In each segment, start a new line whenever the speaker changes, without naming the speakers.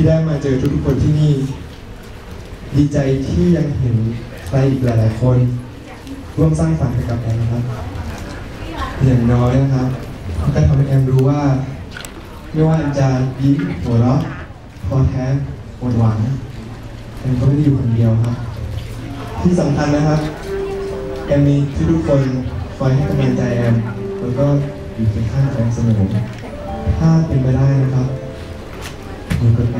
ที่ได้มาเจอทุกๆคนที่นี่ ดีใจที่ยังเห็นใครอีกหลายๆคน ร่วมสร้างฝันไปกับแอมนะครับ อย่างน้อยนะครับก็ทำให้แอมรู้ว่า ไม่ว่าแอมจะยิ้มหัวเราะพอแท้หมดหวังแอมก็ไม่ได้อยู่คนเดียวครับ ที่สำคัญนะครับแอมมีทุกๆคนคอยให้กำลังใจแอมแล้วก็อยู่เคียงข้างแอมเสมอถ้าเป็นไปได้นะครับ อยู่กับแอ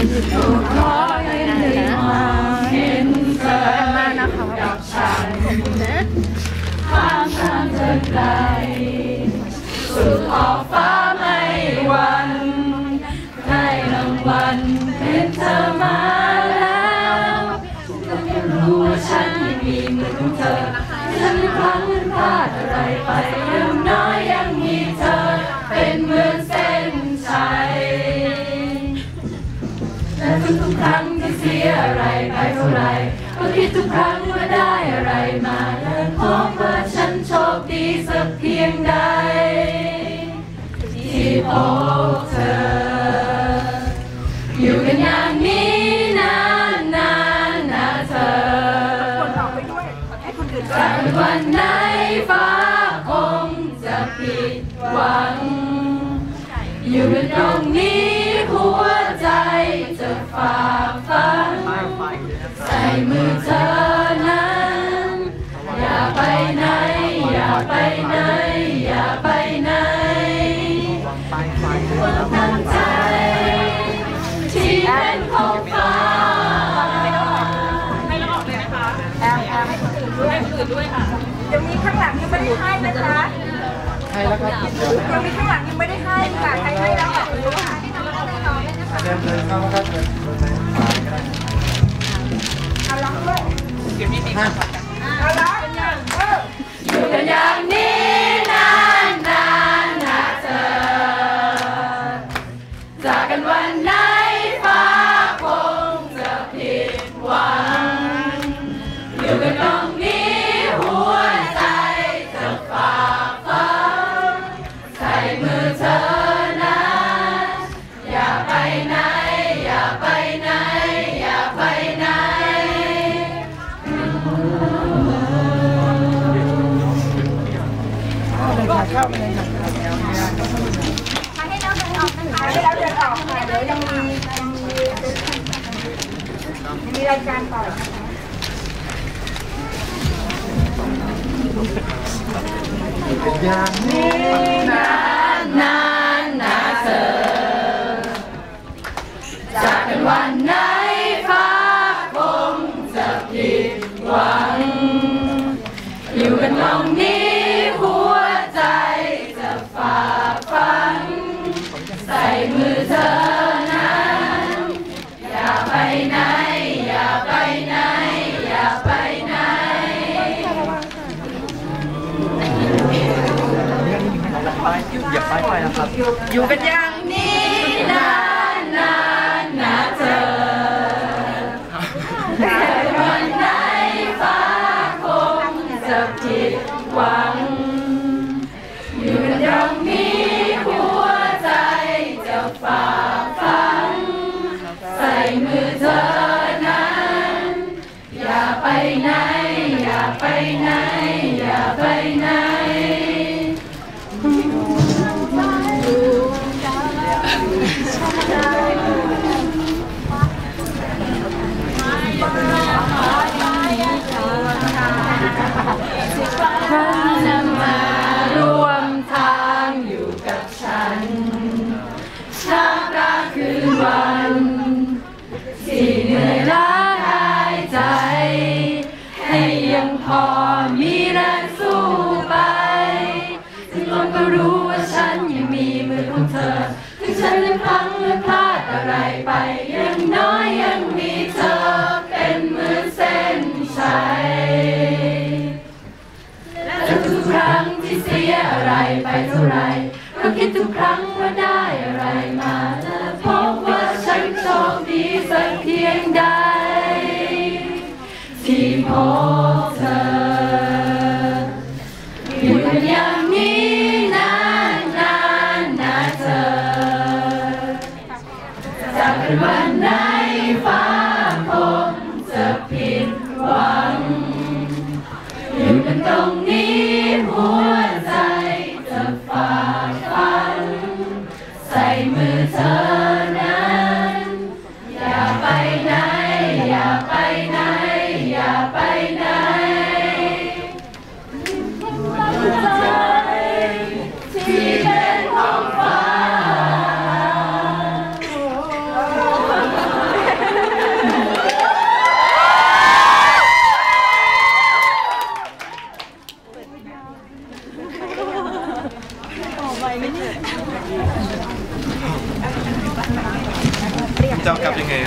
ขอ
ให้ได้มาเห็นเธอกับฉันข้ามทางเธอไกลสู่ขอบฟ้าไม่หวันให้รางวัลเป็นเธอมาแล้วก็แค่รู้ว่าฉันยังมีมือของเธอฉันไม่พลั้งพลาดอะไรไป ท่าไรก็คิดทุกครั้งว่าได้อะไรมาและพบว่าฉันโชคดีสักเพียงใด ที่พบเธอ อยู่กันอย่างนี้นานนานนะเธอจากวันไหนฟ้าคงจะผิดหวัง อยู่กันตรงนี้หัวใจจะฝ่า ใส่มือเธอนั้นอย่าไปไหนอย่าไปไหนอย่าไปไหนความตั้งใจที่เป็นของฟ้า
ยังมีข้างหลังยังไม่ได้ให้นะคะใช่แล้วครับยังมีข้างหลังยังไม่ได้ให้ค่ะใครให้แล้วบอกรู้ค่ะ
เดินเดินเข้าครับ เดินเดินไปขวาก็ได้
เอาล้างด้วยเอาล้างเออ
อยู่กันอย่างนี้น มียั
งมียังมีรายการต่อ
เป็นอย่างนี้นะ อยู่กันย่าง สียอะไรไปเท่าไรก็คิดทุกครั้งว่าได้อะไรมาและพบว่าฉันโชคดีสักเพียงใด ที่พบเธออยู่กันอย่างนี้นานนานนะเธอจากกันวัน
Chào cặp cho
nghề.